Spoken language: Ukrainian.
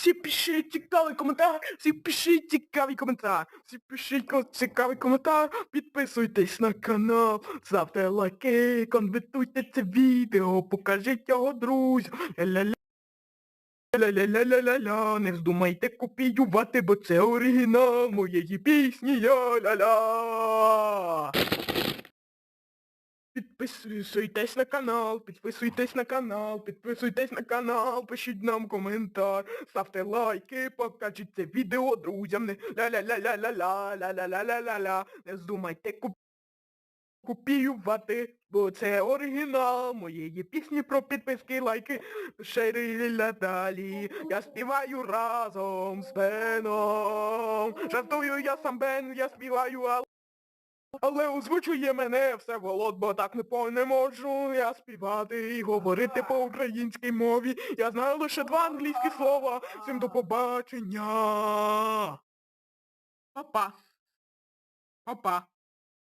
всі пишіть цікавий коментар, всі пишіть цікавий коментар, всі пишіть цікавий коментар, підписуйтесь на канал, ставте лайки, конвертуйте це відео, покажіть його друзям. Ля-ля-ля. Ля-ля-ля-ля-ля-ля, не вздумайте копіювати, бо це оригінал моєї пісні, я-ля-ля. Підписуйтесь на канал, підписуйтесь на канал, підписуйтесь на канал, пишіть нам коментар, ставте лайки, покажіть це відео друзям, не ля-ля-ля-ля-ля-ля, ля-ля-ля-ля-ля-ля, не вздумайте куп... копіювати, бо це оригінал моєї пісні про підписки, лайки, шеріля далі, я співаю разом з Беном, жартую я сам Бен, я співаю, але... Але озвучує мене все волод, бо так не, по- не можу я співати і говорити по українській мові. Я знаю лише два англійські слова. Всім до побачення. Папа. Папа.